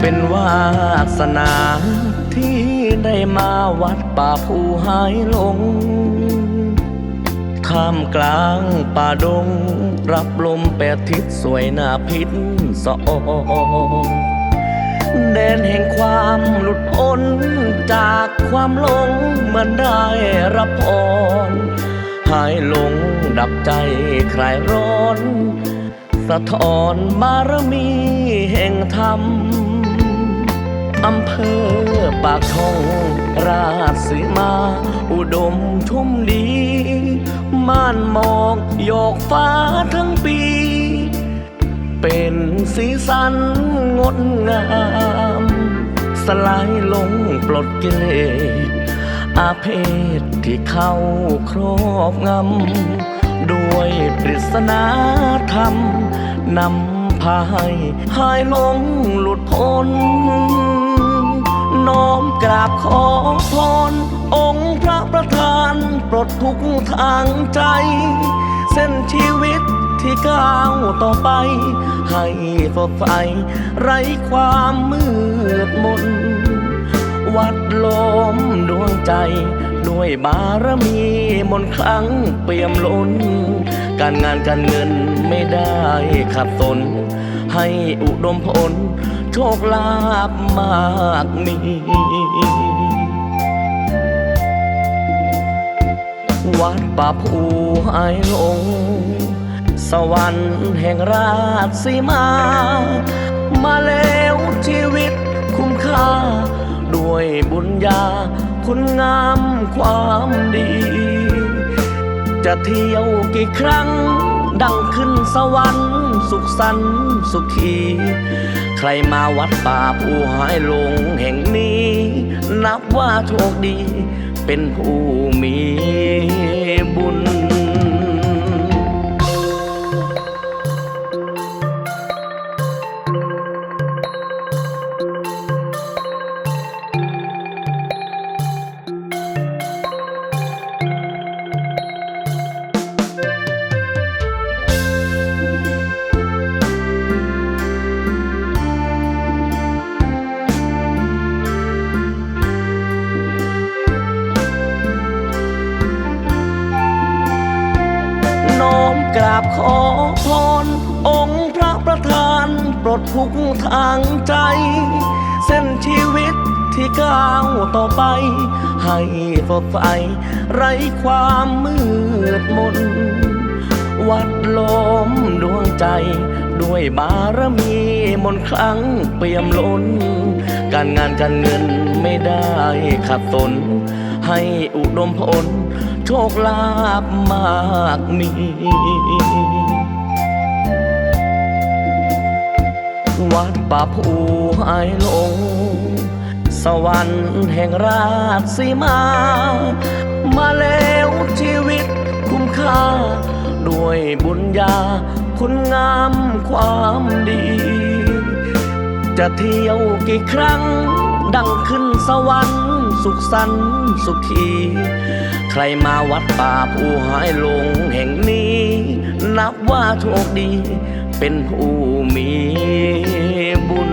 เป็นวาสนาที่ได้มาวัดป่าภูหายลงท่ามกลางป่าดง รับลมแปดทิศสวยหน้าพิษสะอแดนแห่งความหลุดพ้น จากความหลงเหมือนได้รับพรหายหลงดับใจคลายร้อน สะท้อนบารมีแห่งธรรม อำเภอปากช่องราชสีมา อุดมชุ่มดี ม่านหมอกโยกฟ้าทั้งปี เป็นสีสันงดงาม สลายลงปลดกิเลสอาเพศที่เข้าครอบงำ ด้วยปริศนาธรรมนำพาให้หายลงหลุดพ้น น้อมกราบขอพร องค์พระประธานปลดทุกทางใจ เส้นชีวิตที่ก้าวต่อไป ให้สดใสไร้ความมืดมน วัดลมดวงใจ ด้วยบารมีมนครั้งเปี่ยมล้น การงานการเงินไม่ได้ขัดสน ให้อุดมผล โชคลาภมากมีวัดป่าภูหายลง สวรรค์แห่งราชสีมา มาแล้วชีวิตคุ้มค่า ด้วยบุญญาคุณงามความดี จะเที่ยวกี่ครั้งดังขึ้นสวรรค์ สุขสันต์สุขี ใครมาวัดป่าผู้หายลงแห่งนี้ นับว่าโชคดี เป็นผู้มีบุญ ราบขอพร องค์พระประธานปลดทุกทางใจ เส้นชีวิตที่ก้าวต่อไป ให้สดใสไร้ความมืดมน วัดลมดวงใจ ด้วยบารมีมนครั้งเปี่ยมล้น การงานการเงินไม่ได้ขัดสน ให้อุดมผล ชคลาภมากมีวัดป่าภูหายลง สวรรค์แห่งราชสีมา มาแล้วชีวิตคุ้มค่า ด้วยบุญญาคุณงามความดี จะเที่ยวกี่ครั้ง ดังขึ้นสวรรค์ สุขสันต์สุขี ใครมาวัดป่าผู้หายลงแห่งนี้ นับว่าโชคดี เป็นผู้มีบุญ